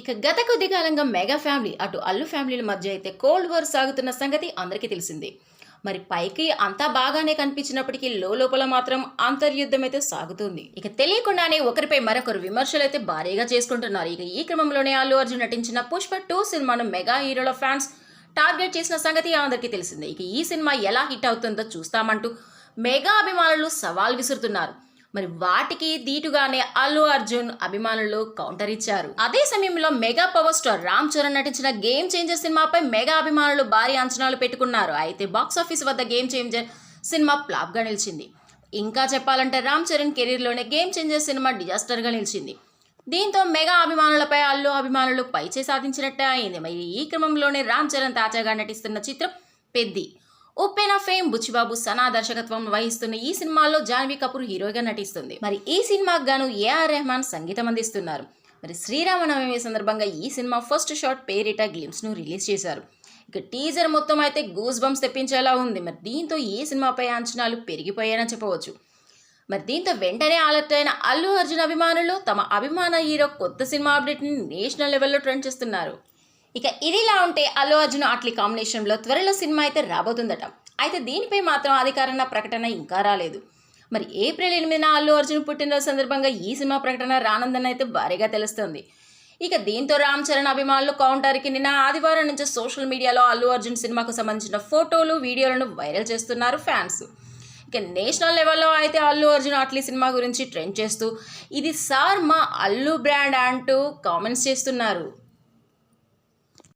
ఇక గత కొద్ది కాలంగా మెగా ఫ్యామిలీ అటు అల్లు ఫ్యామిలీల మధ్య అయితే కోల్డ్ వార్ సాగుతున్న సంగతి అందరికీ తెలిసిందే. మరి పైకి అంతా బాగానే కనిపించినప్పటికీ లోపల మాత్రం అంతర్యుద్ధం అయితే సాగుతుంది. ఇక తెలియకుండానే ఒకరిపై మరొకరు విమర్శలు అయితే భారీగా చేసుకుంటున్నారు. ఇక ఈ క్రమంలోనే అల్లు అర్జున్ నటించిన పుష్ప టూ సినిమాను మెగా హీరోల ఫ్యాన్స్ టార్గెట్ చేసిన సంగతి అందరికీ తెలిసిందే. ఇక ఈ సినిమా ఎలా హిట్ అవుతుందో చూస్తామంటూ మెగా అభిమానులు సవాల్ విసురుతున్నారు. మరి వాటికి దీటుగానే అల్లు అర్జున్ అభిమానులు కౌంటర్ ఇచ్చారు. అదే సమయంలో mega power star Ram Charan నటించిన గేమ్ చేంజర్ సినిమాపై మెగా అభిమానులు భారీ అంచనాలు పెట్టుకున్నారు. అయితే బాక్స్ ఆఫీస్ వద్ద గేమ్ చేంజర్ సినిమా ఫ్లాప్గా నిలిచింది. ఇంకా చెప్పాలంటే రామ్ చరణ్ కెరీర్లోనే గేమ్ చేంజర్ సినిమా డిజాస్టర్గా నిలిచింది. దీంతో మెగా అభిమానులపై అల్లు అభిమానులు పైచే సాధించినట్టే అయింది. మరి ఈ క్రమంలోనే రామ్ చరణ్ తాజాగా నటిస్తున్న చిత్రం పెద్ది. ఉప్పెన ఫేమ్ బుచ్చిబాబు సనా దర్శకత్వం వహిస్తున్న ఈ సినిమాలో జాన్వీ కపూర్ హీరోగా నటిస్తుంది. మరి ఈ సినిమాకు గాను ఏఆర్ రెహమాన్ సంగీతం అందిస్తున్నారు. మరి శ్రీరామనవమి సందర్భంగా ఈ సినిమా ఫస్ట్ షాట్ పేరిట గ్లిమ్స్ను రిలీజ్ చేశారు. ఇక టీజర్ మొత్తం అయితే గూస్ బంప్స్ తెప్పించేలా ఉంది. మరి దీంతో ఈ సినిమాపై అంచనాలు పెరిగిపోయాయని చెప్పవచ్చు. మరి దీంతో వెంటనే అలర్ట్ అయిన అల్లు అర్జున్ అభిమానులు తమ అభిమాన హీరో కొత్త సినిమా అప్డేట్ని నేషనల్ లెవెల్లో ట్రెండ్ చేస్తున్నారు. ఇక ఇదిలా ఉంటే అల్లు అర్జున్ అట్లీ కాంబినేషన్లో త్వరలో సినిమా అయితే రాబోతుందట. అయితే దీనిపై మాత్రం అధికారంగా ప్రకటన ఇంకా రాలేదు. మరి ఏప్రిల్ ఎనిమిదిన అల్లు అర్జున్ పుట్టినరోజు సందర్భంగా ఈ సినిమా ప్రకటన రానందని అయితే భారీగా తెలుస్తుంది. ఇక దీంతో రామ్ చరణ్ అభిమానులు కౌంటర్కి నిన్న ఆదివారం నుంచి సోషల్ మీడియాలో అల్లు అర్జున్ సినిమాకు సంబంధించిన ఫోటోలు వీడియోలను వైరల్ చేస్తున్నారు ఫ్యాన్స్. ఇక నేషనల్ లెవెల్లో అయితే అల్లు అర్జున్ అట్లీ సినిమా గురించి ట్రెండ్ చేస్తూ ఇది సార్ మా అల్లు బ్రాండ్ అంటూ కామెంట్స్ చేస్తున్నారు.